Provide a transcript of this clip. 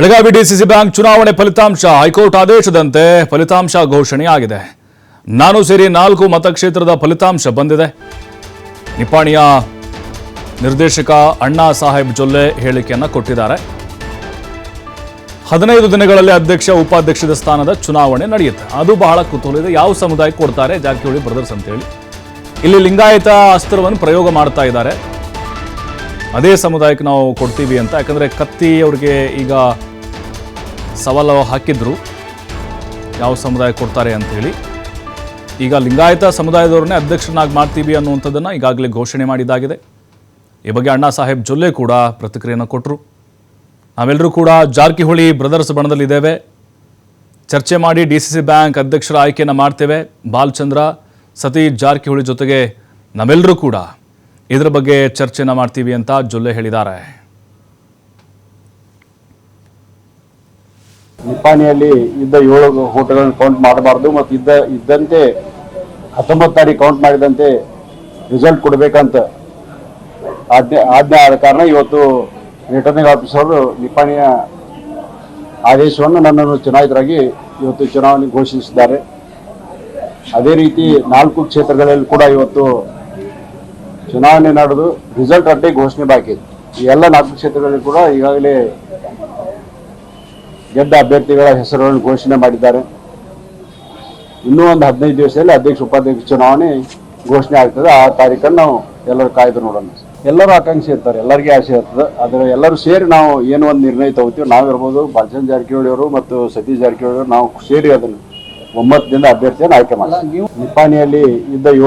Belagavi DCC bank ಚುನಾವಣೆ ಫಲಿತಾಂಶ, high court ಆದೇಶದಂತೆ ಫಲಿತಾಂಶ ಘೋಷಣೆಯಾಗಿದೆ. ನಾನು ಸೇರಿ ನಾಲ್ಕು ಮತಕ್ಷೇತ್ರದ ಫಲಿತಾಂಶ ಬಂದಿದೆ. ನಿಪಾಣಿಯ ನಿರ್ದೇಶಕ ಅಣ್ಣಾ ಸಾಹೇಬ್ ಜೊಲ್ಲೆ ಹೇಳಿಕೆಯನ್ನು ಕೊಟ್ಟಿದ್ದಾರೆ. ಹದಿನೈದು ದಿನಗಳಲ್ಲಿ ಅಧ್ಯಕ್ಷ, ಉಪಾಧ್ಯಕ್ಷದ ಸ್ಥಾನದ ಚುನಾವಣೆ ನಡೆಯುತ್ತೆ. ಅದು ಬಹಳ ಕುತೂಹಲ ಇದೆ ಯಾವ ಸಮುದಾಯಕ್ಕೆ ಕೊಡ್ತಾರೆ, ಜಾರಕಿಹೊಳಿ ಬ್ರದರ್ಸ್ ಅಂತೇಳಿ. ಇಲ್ಲಿ ಲಿಂಗಾಯತ ಅಸ್ತ್ರವನ್ನು ಪ್ರಯೋಗ ಮಾಡ್ತಾ ಇದ್ದಾರೆ. ಅದೇ ಸಮುದಾಯಕ್ಕೆ ನಾವು ಕೊಡ್ತೀವಿ ಅಂತ. ಯಾಕಂದರೆ ಕತ್ತಿ ಅವ್ರಿಗೆ ಈಗ ಸವಾಲು ಹಾಕಿದ್ರು. ಯಾವ ಸಮುದಾಯ ಕೊಡ್ತಾರೆ ಅಂತ ಹೇಳಿ. ಈಗ ಲಿಂಗಾಯತ ಸಮುದಾಯದವ್ರನ್ನೇ ಅಧ್ಯಕ್ಷರನ್ನಾಗಿ ಮಾಡ್ತೀವಿ ಅನ್ನುವಂಥದ್ದನ್ನು ಈಗಾಗಲೇ ಘೋಷಣೆ ಮಾಡಿದ್ದಾಗಿದೆ. ಈ ಬಗ್ಗೆ ಅಣ್ಣಾ ಸಾಹೇಬ್ ಜೊಲ್ಲೆ ಕೂಡ ಪ್ರತಿಕ್ರಿಯೆಯನ್ನು ಕೊಟ್ಟರು ನಾವೆಲ್ಲರೂ ಕೂಡ ಜಾರಕಿಹೊಳಿ ಬ್ರದರ್ಸ್ ಬಣದಲ್ಲಿದ್ದೇವೆ. ಚರ್ಚೆ ಮಾಡಿ ಡಿ ಸಿ ಸಿ ಬ್ಯಾಂಕ್ ಅಧ್ಯಕ್ಷರ ಆಯ್ಕೆಯನ್ನು ಮಾಡ್ತೇವೆ. ಬಾಲಚಂದ್ರ, ಸತೀಶ್ ಜಾರಕಿಹೊಳಿ ಜೊತೆಗೆ ನಾವೆಲ್ಲರೂ ಕೂಡ. ಇದರ ಬಗ್ಗೆ ಚರ್ಚೆನ ಮಾಡ್ತೀವಿ ಅಂತ ಜುಲ್ಲೆ ಹೇಳಿದ್ದಾರೆ. ನಿಪಾಣಿಯಲ್ಲಿ ಇದ್ದ ಏಳು ಹೋಟೆಲ್ಗಳನ್ನು ಕೌಂಟ್ ಮಾಡಬಾರ್ದು ಮತ್ತು ಇದ್ದ, ಇದ್ದಂತೆ ಹತ್ತೊಂಬತ್ತು ತಾರೀಕು ಕೌಂಟ್ ಮಾಡಿದಂತೆ ರಿಸಲ್ಟ್ ಕೊಡಬೇಕಂತ ಆಜ್ಞೆ ಆಜ್ಞೆ ಆದ ಕಾರಣ ಇವತ್ತು ರಿಟರ್ನಿಂಗ್ ಆಫೀಸರ್ ನಿಪಾಣಿಯ ಆದೇಶವನ್ನು ನನ್ನನ್ನು ಚುನಾಯಿತರಾಗಿ ಇವತ್ತು ಚುನಾವಣೆ ಘೋಷಿಸಿದ್ದಾರೆ. ಅದೇ ರೀತಿ ನಾಲ್ಕು ಕ್ಷೇತ್ರಗಳಲ್ಲಿ ಕೂಡ ಇವತ್ತು ಚುನಾವಣೆ ನಡೆದು ರಿಸಲ್ಟ್ ಅಟ್ಟೆ ಘೋಷಣೆ ಬಾಕಿ. ಈ ಎಲ್ಲ ನಾಲ್ಕು ಕ್ಷೇತ್ರಗಳಲ್ಲಿ ಕೂಡ ಈಗಾಗಲೇ ಗೆದ್ದ ಅಭ್ಯರ್ಥಿಗಳ ಹೆಸರುಗಳನ್ನು ಘೋಷಣೆ ಮಾಡಿದ್ದಾರೆ. ಇನ್ನೂ ಒಂದು ಹದಿನೈದು ದಿವಸದಲ್ಲಿ ಅಧ್ಯಕ್ಷ ಉಪಾಧ್ಯಕ್ಷ ಚುನಾವಣೆ ಘೋಷಣೆ ಆಗ್ತದೆ. ಆ ತಾರೀಕನ್ನು ನಾವು ಎಲ್ಲರೂ ಕಾಯ್ದು ನೋಡೋಣ. ಎಲ್ಲರೂ ಆಕಾಂಕ್ಷೆ ಇರ್ತಾರೆ ಎಲ್ಲರಿಗೆ ಆಸೆ ಇರ್ತದೆ. ಆದರೆ ಎಲ್ಲರೂ ಸೇರಿ ನಾವು ಏನು ಒಂದು ನಿರ್ಣಯ ತಗೋತೀವಿ? ನಾವಿರ್ಬೋದು ಬಾಲಚಂದ್ರ ಜಾರಕಿಹೊಳಿ ಅವರು ಮತ್ತು ಸತೀಶ್ ಜಾರಕಿಹೊಳಿ ಅವರು ನಾವು ಸೇರಿ ಅದನ್ನು ಒಮ್ಮತದಿಂದ ಅಭ್ಯರ್ಥಿಯನ್ನು ಆಯ್ಕೆ ಮಾಡಿ ನಿಪಾಣಿಯಲ್ಲಿ ಇದ್ದ ಏಳು